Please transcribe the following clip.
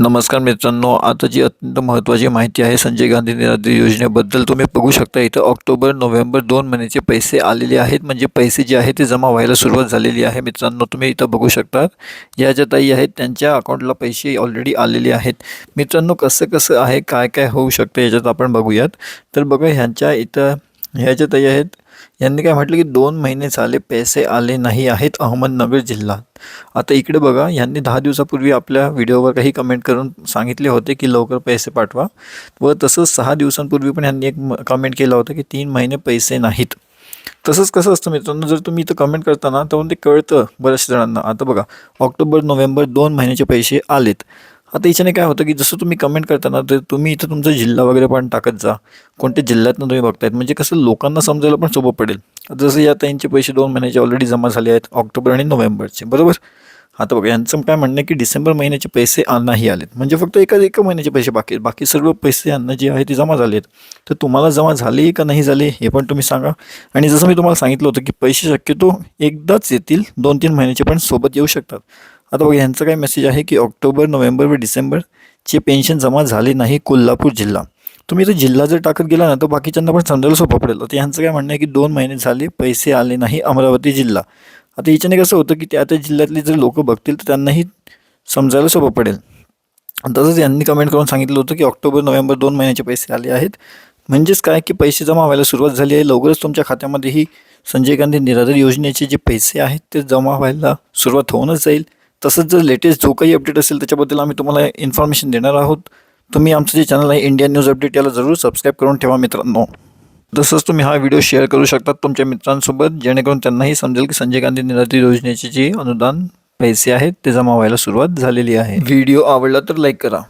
नमस्कार मित्रांनो आता जी अत्यंत महत्त्वाची माहिती आहे संजय गांधी निराधार योजनेबद्दल तुम्ही बघू शकता. इथं ऑक्टोबर नोव्हेंबर दोन महिन्याचे पैसे आलेले आहेत. म्हणजे पैसे जे आहे ते जमा व्हायला सुरुवात झालेली आहे मित्रांनो तुम्ही इथं बघू शकता. या ज्या ताई आहेत त्यांच्या अकाउंटला पैसे ऑलरेडी आलेले आहेत. मित्रांनो कसं कसं आहे काय काय होऊ शकतं याच्यात आपण बघूयात. तर बघा ह्यांच्या इथं ह्याच्यात आहेत. यांनी काय म्हटलं की दोन महिने झाले पैसे आले नाही आहेत अहमदनगर जिल्ह्यात. आता इकडे बघा यांनी दहा दिवसापूर्वी आपल्या व्हिडिओवर काही कमेंट करून सांगितले होते की लवकर पैसे पाठवा. व तसंच सहा दिवसांपूर्वी पण यांनी एक कमेंट केलं होतं की तीन महिने पैसे नाहीत. तसंच कसं असतं मित्रांनो जर तुम्ही इथं कमेंट करताना तर ते कळतं बऱ्याचशा जणांना. आता बघा ऑक्टोबर नोव्हेंबर दोन महिन्याचे पैसे आलेत. आता याच्याने काय होतं की जसं तुम्ही कमेंट करताना तर तुम्ही इथं तुमचा जिल्हा वगैरे पण टाकत जा. कोणत्या जिल्ह्यातनं तुम्ही बघतायत? म्हणजे कसं लोकांना समजायला पण सोपं पडेल. जसं या त्यांचे पैसे दोन महिन्याचे ऑलरेडी जमा झाले आहेत ऑक्टोबर आणि नोव्हेंबरचे. बरोबर? आता बघा यांचं काय म्हणणं आहे की डिसेंबर महिन्याचे पैसे नाही आलेत. म्हणजे फक्त एका एका महिन्याचे पैसे बाकी आहेत. बाकी सर्व पैसे यांना जे आहे ते जमा झाले आहेत. तर तुम्हाला जमा झाले का नाही झाले हे पण तुम्ही सांगा. आणि जसं मी तुम्हाला सांगितलं होतं की पैसे शक्यतो एकदाच येतील दोन तीन महिन्याचे पण सोबत येऊ शकतात. आता बघा यांचं काय मेसेज आहे की ऑक्टोबर नोव्हेंबर व डिसेंबरचे पेन्शन जमा झाले नाही कोल्हापूर जिल्हा. तुम्ही इथं जिल्हा जर टाकत गेला ना तर बाकीच्यांना पण समजायला सोपं पडेल. आता यांचं काय म्हणणं आहे की दोन महिने झाले पैसे आले नाही अमरावती जिल्हा. आता याच्याने कसं होतं की त्या त्या जिल्ह्यातले जर लोक बघतील तर त्यांनाही समजायला सोपं पडेल. तसंच यांनी कमेंट करून सांगितलं होतं की ऑक्टोबर नोव्हेंबर दोन महिन्याचे पैसे आले आहेत. म्हणजेच काय की पैसे जमा व्हायला सुरुवात झाली आहे. लवकरच तुमच्या खात्यामध्येही संजय गांधी निराधार योजनेचे जे पैसे आहेत ते जमा व्हायला सुरुवात होऊनच जाईल. तसंच जर लेटेस्ट जो काही अपडेट असेल त्याच्याबद्दल आम्ही तुम्हाला इन्फॉर्मेशन देणार आहोत. तुम्ही आमचं जे चॅनल आहे इंडियन न्यूज अपडेट याला जरूर सबस्क्राईब करून ठेवा मित्रांनो. तसंच तुम्ही हा व्हिडिओ शेअर करू शकतात तुमच्या मित्रांसोबत जेणेकरून त्यांनाही समजेल की संजय गांधी निराधार योजनेचे जे अनुदान पैसे आहेत ते जमा व्हायला सुरुवात झालेली आहे. व्हिडिओ आवडला तर लाईक करा.